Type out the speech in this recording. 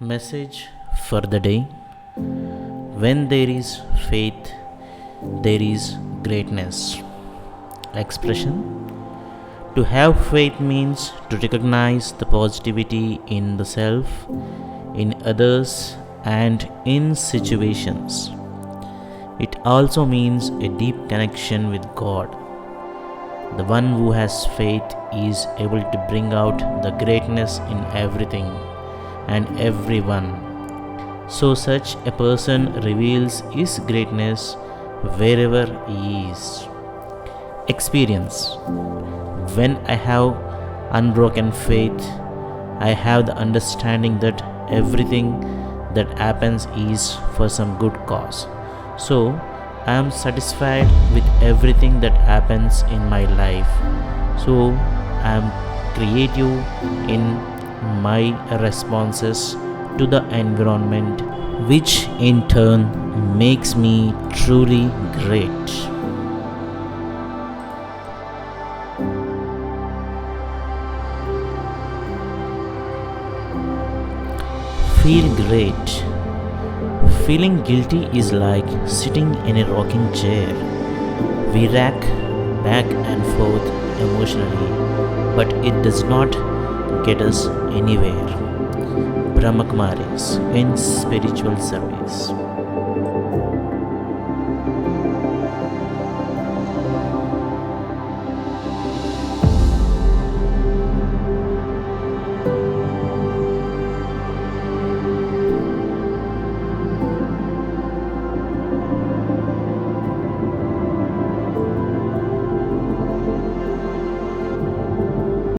message for the day When there is faith, there is greatness. Expression To have faith means to recognize the positivity in the self, in others, and in situations. It also means a deep connection with God. The one who has faith is able to bring out the greatness in everything and everyone. So, such a person reveals his greatness wherever he is. Experience When I have unbroken faith, I have the understanding that everything that happens is for some good cause. So, I am satisfied with everything that happens in my life. So, I am creative in my responses to the environment, which in turn makes me truly great. Feel great. Feeling guilty is like sitting in a rocking chair. We rack back and forth emotionally, but it does not get us anywhere. Brahmakumaris in spiritual service.